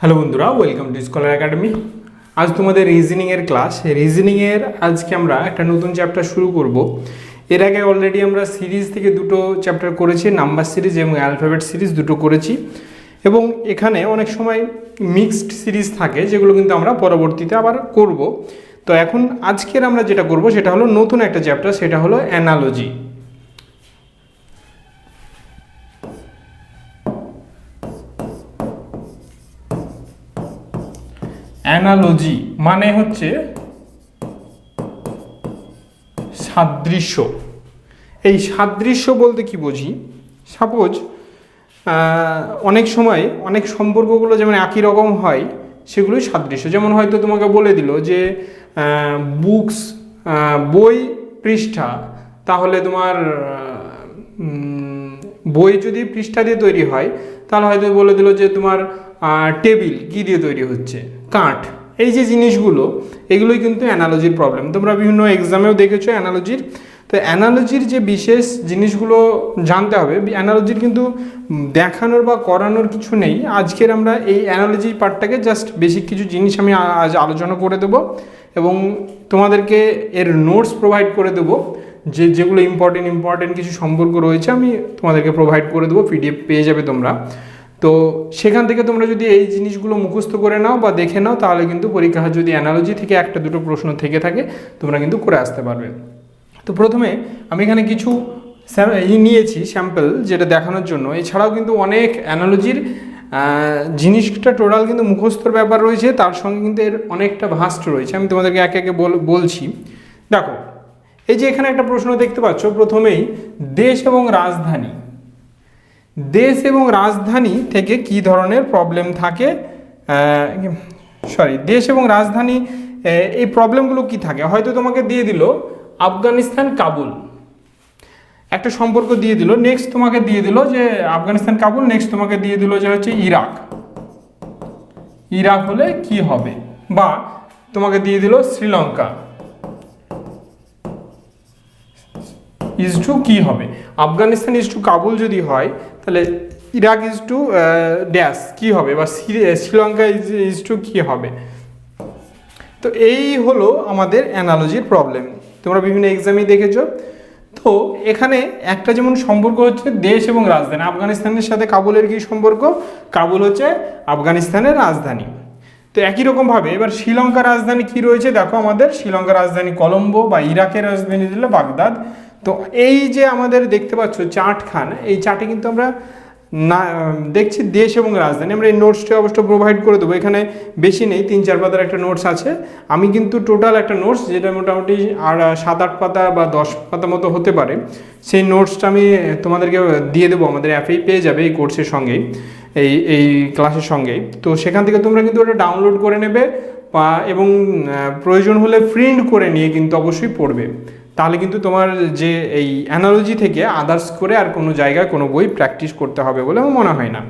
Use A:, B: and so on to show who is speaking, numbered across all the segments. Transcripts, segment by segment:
A: Hello বন্ধুরা welcome to scholar academy আজ তোমাদের রিজনিংয়ের ক্লাস রিজনিংয়ের আজকে আমরা একটা নতুন চ্যাপ্টার শুরু করব। এর আগে অলরেডি আমরা সিরিজ থেকে দুটো চ্যাপ্টার করেছি নাম্বার সিরিজ এবং অ্যালফাবেট সিরিজ দুটো করেছি। এবং এখানে অনেক সময় মিক্সড সিরিজ থাকে, যেগুলো কিন্তু আমরা পরবর্তীতে আবার করব। তো এখন আজকের আমরা যেটা করব, সেটা হলো নতুন একটা চ্যাপ্টার সেটা হলো অ্যানালজি অ্যানালজি মানে হচ্ছে সাদৃশ্য। এই সাদৃশ্য বলতে কি বুঝি? সাপোজ অনেক সময় অনেক সম্পর্কগুলো যেমন একই রকম হয়, সেগুলোই সাদৃশ্য। যেমন হয়তো তোমাকে বলে দিল যে বুকস বই পৃষ্ঠা, তাহলে তোমার বই যদি পৃষ্ঠা দিয়ে তৈরি হয়, তাহলে হয়তো বলে দিল যে তোমার টেবিল কী দিয়ে তৈরি হচ্ছে? কাঠ। এই যে জিনিসগুলো, এগুলোই কিন্তু অ্যানালজির প্রবলেম তোমরা বিভিন্ন এক্সামেও দেখেছ অ্যানালজির তো অ্যানালজির যে বিশেষ জিনিসগুলো জানতে হবে অ্যানালজির কিন্তু দেখানোর বা করানোর কিছু নেই। আজকের আমরা এই অ্যানালজি পার্টটাকে জাস্ট বেসিক কিছু জিনিস আমি আজ আলোচনা করে দেবো এবং তোমাদেরকে এর নোটস প্রোভাইড করে দেবো, যে, যেগুলো ইম্পর্টেন্ট ইম্পর্টেন্ট কিছু সম্পর্ক রয়েছে আমি তোমাদেরকে প্রোভাইড করে দেবো পিডিএফ পেয়ে যাবে তোমরা। তো সেখান থেকে তোমরা যদি এই জিনিসগুলো মুখস্থ করে নাও বা দেখে নাও, তাহলে কিন্তু পরীক্ষা যদি অ্যানালজি থেকে একটা দুটো প্রশ্ন থেকে থাকে, তোমরা কিন্তু করে আসতে পারবে। তো প্রথমে আমি এখানে কিছু ই নিয়েছি স্যাম্পল যেটা দেখানোর জন্য। এছাড়াও কিন্তু অনেক অ্যানালজির জিনিসটা টোটাল কিন্তু মুখস্থর ব্যাপার রয়েছে, তার সঙ্গে কিন্তু এর অনেকটা ভাস্ট রয়েছে। আমি তোমাদেরকে একে একে বল- বলছি। দেখো, এই যে এখানে একটা প্রশ্ন দেখতে পাচ্ছ, প্রথমেই দেশ এবং রাজধানী। দেশ এবং রাজধানী থেকে কি ধরনের প্রবলেম থাকে? সরি দেশ এবং রাজধানী এই প্রবলেমগুলো কি থাকে? হয়তো তোমাকে দিয়ে দিল আফগানিস্তান, কাবুল। একটা সম্পর্ক দিয়ে দিল। নেক্সট তোমাকে দিয়ে দিল যে আফগানিস্তান, কাবুল। নেক্সট তোমাকে দিয়ে দিল যে হচ্ছে ইরাক। ইরাক হলে কি হবে? বা তোমাকে দিয়ে দিল শ্রীলঙ্কা। ইজ টু কি হবে? আফগানিস্তান ইজ টু কাবুল যদি হয় তাহলে ইরাক ইজ টু ড্যাশ কি হবে? বা শ্রীলঙ্কা ইজ ইজ টু কি হবে? তো এই হলো আমাদের অ্যানালজির প্রবলেম তোমরা বিভিন্ন এক্সামই দেখেছ। তো এখানে একটা যেমন সম্পর্ক হচ্ছে দেশ এবং রাজধানী। আফগানিস্তানের সাথে কাবুলের কি সম্পর্ক? কাবুল হচ্ছে আফগানিস্তানের রাজধানী। তো একই রকমভাবে এবার শ্রীলঙ্কার রাজধানী কি রয়েছে? দেখো আমাদের শ্রীলঙ্কার রাজধানী কলম্বো বা ইরাকের রাজধানী দিল বাগদাদ। তো এই যে আমাদের দেখতে পাচ্ছ চার্টখান এই চার্টে কিন্তু আমরা না, দেখছি দেশ এবং রাজধানী। আমরা এই নোটসটা অবশ্য প্রোভাইড করে দেবো। এখানে বেশি নেই, তিন চার পাতার একটা নোটস আছে। আমি কিন্তু টোটাল একটা নোটস যেটা মোটামুটি আর সাত আট পাতা বা দশ পাতা মতো হতে পারে, সেই নোটসটা আমি তোমাদেরকে দিয়ে দেবো। আমাদের অ্যাপেই পেয়ে যাবে এই কোর্সের সঙ্গেই, এই এই ক্লাসের সঙ্গেই। তো সেখান থেকে তোমরা কিন্তু ওটা ডাউনলোড করে নেবে। এবং প্রয়োজন হলে প্রিন্ট করে নিয়ে কিন্তু অবশ্যই পড়বে। তাহলে কিন্তু তোমার যে এই অ্যানালজি থেকে আদার্স করে আর কোনো জায়গায় কোনো বই প্র্যাকটিস করতে হবে বলে আমার মনে হয় না।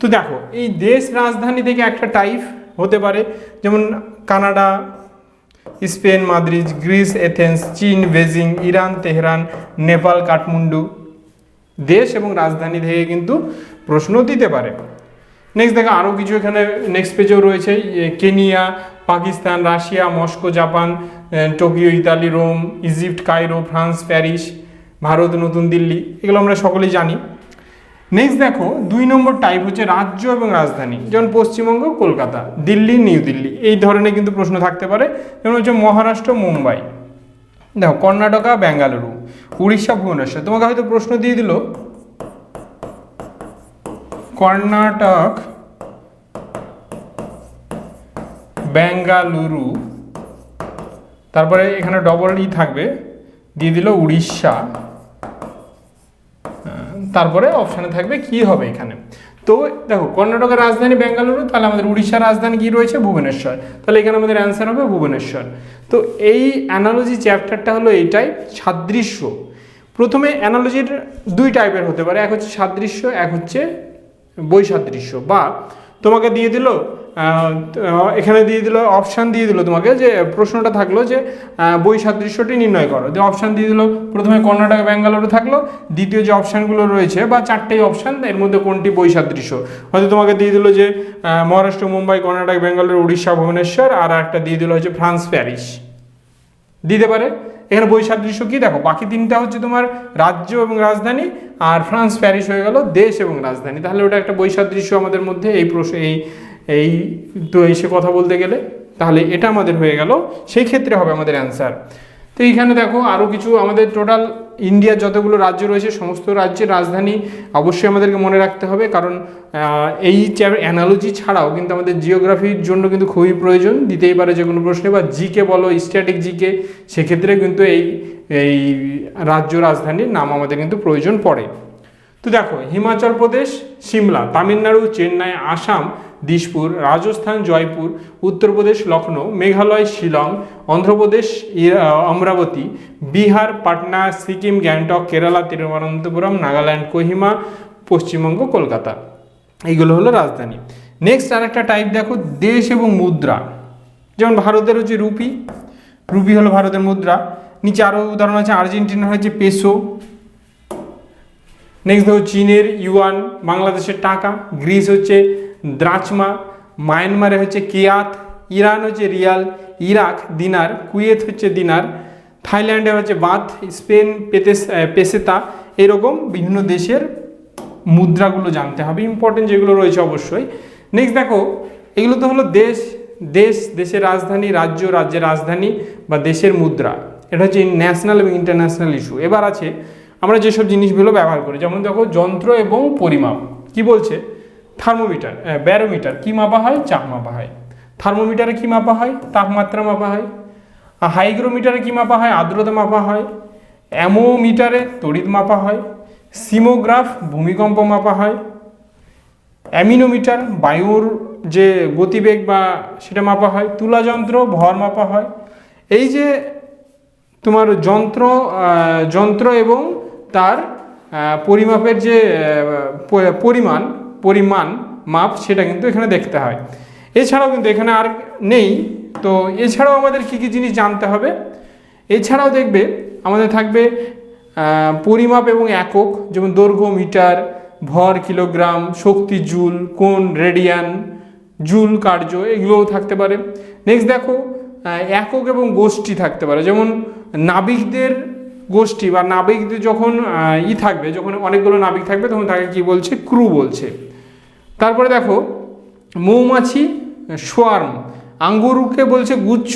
A: তো দেখো, এই দেশ রাজধানী থেকে একটা টাইপ হতে পারে, যেমন Canada, Spain, Madrid, Greece, Athens, চীন, Beijing, Iran, Tehran, Nepal, Kathmandu. দেশ এবং রাজধানী থেকে কিন্তু প্রশ্ন দিতে পারে। নেক্সট দেখো আরও কিছু এখানে নেক্সট পেজেও রয়েছে Kenya Pakistan, Russia, Moscow, Japan Tokyo, Italy, Rome, Egypt, Cairo, France, Paris, Bharat, নতুন দিল্লি, এগুলো আমরা সকলেই জানি। নেক্সট দেখো, দুই নম্বর টাইপ হচ্ছে রাজ্য এবং রাজধানী, যেমন পশ্চিমবঙ্গ, কলকাতা, দিল্লি, নিউ দিল্লি, এই ধরনের কিন্তু প্রশ্ন থাকতে পারে। যেমন হচ্ছে মহারাষ্ট্র, মুম্বাই। দেখো, কর্ণাটকা, বেঙ্গালুরু, উড়িষ্যা, ভুবনেশ্বর, তোমাকে হয়তো প্রশ্ন দিয়ে দিল। কর্ণাটক বেঙ্গালুরু। তারপরে এখানে ডবল ই থাকবে। দিয়ে দিল উড়িষ্যা। তারপরে অপশানে থাকবে কি হবে এখানে। তো দেখো, কর্ণাটকের রাজধানী বেঙ্গালুরু, তাহলে আমাদের উড়িষ্যার রাজধানী কি রয়েছে? ভুবনেশ্বর। তাহলে এখানে আমাদের অ্যান্সার হবে ভুবনেশ্বর। তো এই অ্যানালজি চ্যাপ্টারটা হলো এইটাই, সাদৃশ্য। প্রথমে অ্যানালজির দুই টাইপের হতে পারে, এক হচ্ছে সাদৃশ্য, এক হচ্ছে বৈসাদৃশ্য। বা তোমাকে দিয়ে দিল এখানে দিয়ে দিল অপশান দিয়ে দিল তোমাকে যে, প্রশ্নটা থাকল যে বই সাদৃশ্যটি নির্ণয় করো। যে অপশান দিয়ে দিল, প্রথমে কর্ণাটক, ব্যাঙ্গালোরে থাকল, দ্বিতীয় যে অপশানগুলো রয়েছে, বা চারটেই অপশান এর মধ্যে কোনটি বই সাদৃশ্য? হয়তো তোমাকে দিয়ে দিল যে মহারাষ্ট্র, মুম্বাই, কর্ণাটক, ব্যাঙ্গালোর, উড়িষ্যা, ভুবনেশ্বর, আর একটা দিয়ে দিল হচ্ছে ফ্রান্স, প্যারিস। দিতে পারে। এখানে বৈসাদৃশ্য কী? দেখো, বাকি তিনটা হচ্ছে তোমার রাজ্য এবং রাজধানী, আর ফ্রান্স, প্যারিস হয়ে গেল দেশ এবং রাজধানী। তাহলে ওটা একটা বৈসাদৃশ্য আমাদের মধ্যে, এই প্রশ্ন, এই এই তো এসে কথা বলতে গেলে, তাহলে এটা আমাদের হয়ে গেল। সেই ক্ষেত্রে হবে আমাদের অ্যান্সার তো এইখানে দেখো আরও কিছু, আমাদের টোটাল ইন্ডিয়ার যতগুলো রাজ্য রয়েছে, সমস্ত রাজ্যের রাজধানী অবশ্যই আমাদেরকে মনে রাখতে হবে। কারণ এই অ্যানালজি ছাড়াও কিন্তু আমাদের জিওগ্রাফির জন্য কিন্তু খুবই প্রয়োজন। দিতেই পারে যে কোনো প্রশ্নে, বা জিকে বলো স্ট্যাটিক জিকে সেক্ষেত্রে কিন্তু এই এই রাজ্য রাজধানীর নাম আমাদের কিন্তু প্রয়োজন পড়ে। তো দেখো, হিমাচল প্রদেশ, সিমলা, তামিলনাড়ু, চেন্নাই, আসাম, দিশপুর, রাজস্থান, জয়পুর উত্তরপ্রদেশ লখনৌ, মেঘালয়, শিলং, অন্ধ্রপ্রদেশ অমরাবতী, বিহার, পাটনা, সিকিম, গ্যাংটক, কেরালা, তিরুবনন্তপুরম, নাগাল্যান্ড, কোহিমা, পশ্চিমবঙ্গ, কলকাতা। এইগুলো হলো রাজধানী। নেক্সট আর একটা টাইপ দেখো, দেশ এবং মুদ্রা। যেমন ভারতের হচ্ছে রুপি রুপি হলো ভারতের মুদ্রা। নিচে আরও উদাহরণ আছে, আর্জেন্টিনার হচ্ছে পেসো নেক্সট দেখো চীনের ইউয়ান, বাংলাদেশের টাকা। গ্রিস হচ্ছে দ্রাচমা। মায়ানমারে হচ্ছে কিয়াত। ইরান হচ্ছে রিয়াল। Iraq dinar. কুয়েত হচ্ছে দিনার। থাইল্যান্ডে হচ্ছে বাথ স্পেন, পেতেস পেসেতা। এরকম বিভিন্ন দেশের মুদ্রাগুলো জানতে হবে। ইম্পর্টেন্ট যেগুলো রয়েছে অবশ্যই। নেক্সট দেখো, এগুলো তো হলো দেশ। দেশ, দেশের রাজধানী, রাজ্য, রাজ্যের রাজধানী বা দেশের মুদ্রা। এটা হচ্ছে ন্যাশনাল এবং ইন্টারন্যাশনাল ইস্যু এবার আছে আমরা যেসব জিনিসগুলো ব্যবহার করি, যেমন দেখো যন্ত্র এবং পরিমাপ। কি বলছে? থার্মোমিটার ব্যারোমিটার কি মাপা হয়? চাপ মাপা হয়। থার্মোমিটারে কি মাপা হয়? তাপমাত্রা মাপা হয়। হাইগ্রোমিটারে কি মাপা হয়? আর্দ্রতা মাপা হয়। অ্যামোমিটারে তড়িৎ মাপা হয়। সিমোগ্রাফ ভূমিকম্প মাপা হয়। অ্যামিনোমিটার বায়ুর যে গতিবেগ বা সেটা মাপা হয়। তুলা যন্ত্র, ভর মাপা হয়। এই যে তোমার যন্ত্র যন্ত্র এবং তার পরিমাপের যে পরিমাণ পরিমাণ মাপ সেটা কিন্তু এখানে দেখতে হয়। এছাড়াও কিন্তু এখানে আর নেই। তো এছাড়াও আমাদের কী কী জিনিস জানতে হবে? এছাড়াও দেখবে, আমাদের থাকবে পরিমাপ এবং একক, যেমন দৈর্ঘ্য, মিটার, ভর, কিলোগ্রাম, শক্তি, জুল কোন রেডিয়ান, জুল, কার্য, এগুলোও থাকতে পারে। নেক্সট দেখো একক এবং গোষ্ঠী থাকতে পারে। যেমন নাবিকদের গোষ্ঠী বা নাবিকদের যখন ই থাকবে, যখন অনেকগুলো নাবিক থাকবে, তখন তাকে কি বলছে? ক্রু বলছে। তারপরে দেখো, মৌমাছি, সোয়ার্ম, আঙ্গুরকে বলছে গুচ্ছ,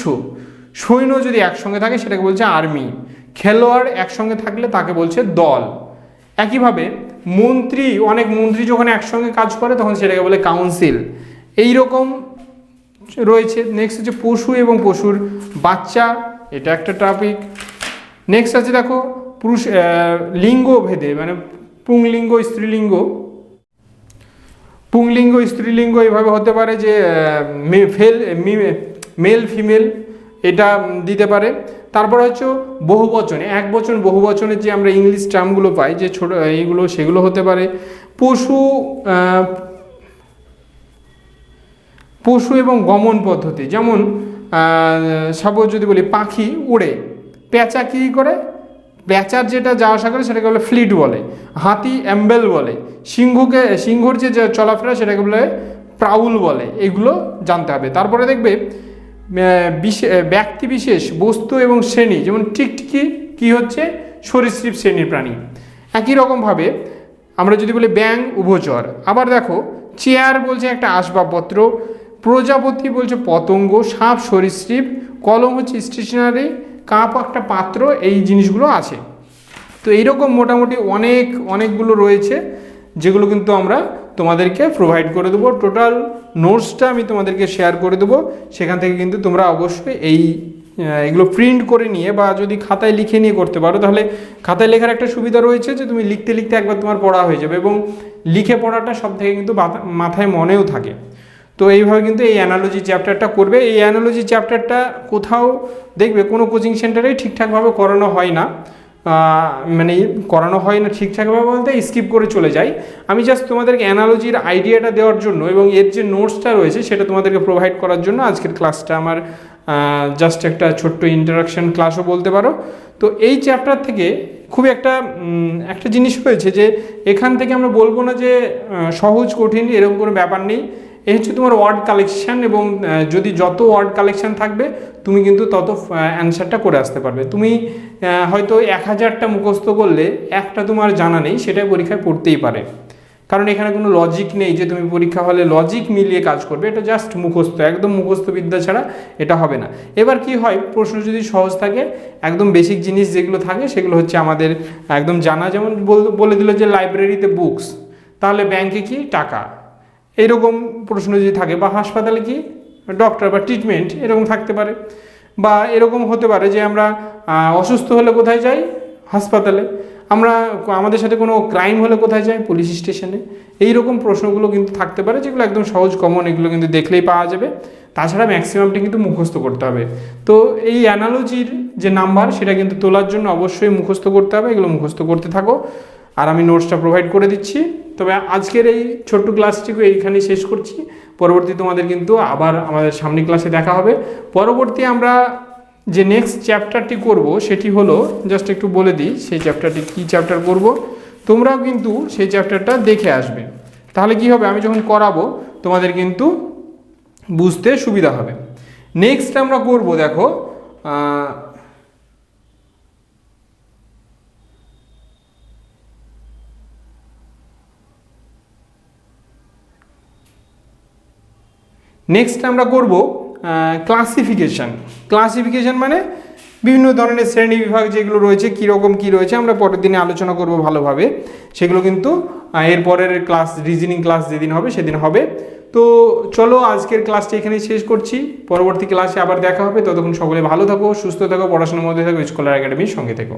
A: সৈন্য যদি একসঙ্গে থাকে সেটাকে বলছে আর্মি, খেলোয়াড় একসঙ্গে থাকলে তাকে বলছে দল। একইভাবে মন্ত্রী, অনেক মন্ত্রী যখন একসঙ্গে কাজ করে, তখন সেটাকে বলে কাউন্সিল। এই রকম রয়েছে। নেক্সট হচ্ছে পশু এবং পশুর বাচ্চা, এটা একটা টপিক নেক্সট আছে দেখো, পুরুষ লিঙ্গ ভেদে মানে পুংলিঙ্গ, স্ত্রীলিঙ্গ। পুংলিঙ্গ, স্ত্রীলিঙ্গ এভাবে হতে পারে যে ফেল মেল, ফিমেল, এটা দিতে পারে। তারপর হচ্ছে বহু বচন এক বচন বহু বচনের যে আমরা ইংলিশ টার্মগুলো পাই, যে ছোট, এইগুলো, সেগুলো হতে পারে। পশু পশু এবং গমন পদ্ধতি, যেমন সাপোজ যদি বলি পাখি উড়ে পেঁচা কী করে? পেঁচার যেটা যাওয়া আসা করে সেটাকে বলে ফ্লিট বলে, হাতি অ্যাম্বেল বলে, সিংহকে, সিংহর যে চলাফেরা সেটাকে বলে প্রাউল বলে, এগুলো জানতে হবে। তারপরে দেখবে ব্যক্তি বিশেষ, বস্তু এবং শ্রেণি, যেমন টিকটিকি কি হচ্ছে? সরীসৃপ শ্রেণির প্রাণী। একই রকমভাবে আমরা যদি বলি ব্যাং উভচর। আবার দেখো, চেয়ার বলছে একটা আসবাবপত্র, প্রজাপতি বলছে পতঙ্গ, সাপ সরীসৃপ, কলম হচ্ছে স্টেশনারি কাপ একটা পাত্র, এই জিনিসগুলো আছে। তো এইরকম মোটামুটি অনেক, অনেকগুলো রয়েছে, যেগুলো কিন্তু আমরা তোমাদেরকে প্রোভাইড করে দেবো। টোটাল নোটসটা আমি তোমাদেরকে শেয়ার করে দেবো। সেখান থেকে কিন্তু তোমরা অবশ্যই এই এগুলো প্রিন্ট করে নিয়ে বা যদি খাতায় লিখে নিয়ে করতে পারো, তাহলে খাতায় লেখার একটা সুবিধা রয়েছে যে তুমি লিখতে লিখতে একবার তোমার পড়া হয়ে যাবে এবং লিখে পড়াটা সব থেকে কিন্তু মাথা- মাথায় মনেও থাকে। তো এইভাবে কিন্তু এই অ্যানালজি চ্যাপ্টারটা করবে। এই অ্যানালজি চ্যাপ্টারটা কোথাও দেখবে, কোনো কোচিং সেন্টারেই ঠিকঠাকভাবে করানো হয় না। মানে করানো হয় না ঠিকঠাকভাবে বলতে স্কিপ করে চলে যাই আমি জাস্ট তোমাদেরকে অ্যানালজির আইডিয়াটা দেওয়ার জন্য এবং এর যে নোটসটা রয়েছে সেটা তোমাদেরকে প্রোভাইড করার জন্য আজকের ক্লাসটা আমার জাস্ট একটা ছোট্ট ইন্টারাকশন ক্লাসও বলতে পারো। তো এই চ্যাপ্টার থেকে খুব একটা একটা জিনিস হয়েছে যে এখান থেকে আমরা বলব না যে সহজ, কঠিন এরকম কোনো ব্যাপার নেই। এই হচ্ছে তোমার ওয়ার্ড কালেকশান এবং যদি যত ওয়ার্ড কালেকশান থাকবে, তুমি কিন্তু তত অ্যান্সারটা করে আসতে পারবে। তুমি হয়তো এক হাজারটা মুখস্থ করলে একটা তোমার জানা নেই, সেটাই পরীক্ষায় পড়তেই পারে। কারণ এখানে কোনো লজিক নেই যে তুমি পরীক্ষা হলে লজিক মিলিয়ে কাজ করবে, এটা জাস্ট মুখস্থ, একদম মুখস্থ বিদ্যা ছাড়া এটা হবে না। এবার কি হয়, প্রশ্ন যদি সহজ থাকে, একদম বেসিক জিনিস যেগুলো থাকে, সেগুলো হচ্ছে আমাদের একদম জানা, যেমন বলে দিল যে লাইব্রেরিতে বুকস তাহলে ব্যাংকে কি? টাকা। এইরকম প্রশ্ন যদি থাকে, বা হাসপাতালে কি ডক্টর বা ট্রিটমেন্ট এরকম থাকতে পারে? বা এরকম হতে পারে যে আমরা অসুস্থ হলে কোথায় যাই? হাসপাতালে। আমরা আমাদের সাথে কোনো ক্রাইম হলে কোথায় যাই? পুলিশ স্টেশনে এই রকম প্রশ্নগুলো কিন্তু থাকতে পারে, যেগুলো একদম সহজ কমন এগুলো কিন্তু দেখলেই পাওয়া যাবে। তাছাড়া ম্যাক্সিমামটি কিন্তু মুখস্থ করতে হবে। তো এই অ্যানালজির যে নাম্বার সেটা কিন্তু তোলার জন্য অবশ্যই মুখস্থ করতে হবে। এগুলো মুখস্থ করতে থাকো। আর আমি নোটসটা প্রোভাইড করে দিচ্ছি। তবে আজকের এই ছোট্ট ক্লাসটিকে এইখানেই শেষ করছি। পরবর্তী তোমাদের কিন্তু আবার আমাদের সামনে ক্লাসে দেখা হবে। পরবর্তী আমরা যে নেক্সট চ্যাপ্টারটি করব, সেটি হলো জাস্ট একটু বলে দিই, সেই চ্যাপ্টারটি কী চ্যাপ্টার করব? তোমরাও কিন্তু সেই চ্যাপ্টারটা দেখে আসবে। তাহলে কি হবে? আমি যখন করাবো, তোমাদের কিন্তু বুঝতে সুবিধা হবে। নেক্সট আমরা করব, দেখো নেক্সট আমরা করব ক্লাসিফিকেশন ক্লাসিফিকেশন মানে বিভিন্ন ধরনের শ্রেণি বিভাগ যেগুলো রয়েছে, কীরকম কী রয়েছে, আমরা পরের দিনে আলোচনা করব ভালোভাবে। সেগুলো কিন্তু এরপরের ক্লাস রিজনিং ক্লাস যেদিন হবে, সেদিন হবে। তো চলো, আজকের ক্লাসটি এখানেই শেষ করছি। পরবর্তী ক্লাসে আবার দেখা হবে। ততক্ষণ সকলে ভালো থাকো, সুস্থ থাকো, পড়াশোনার মধ্যে থাকো স্কলার একাডেমির সঙ্গে থেকো।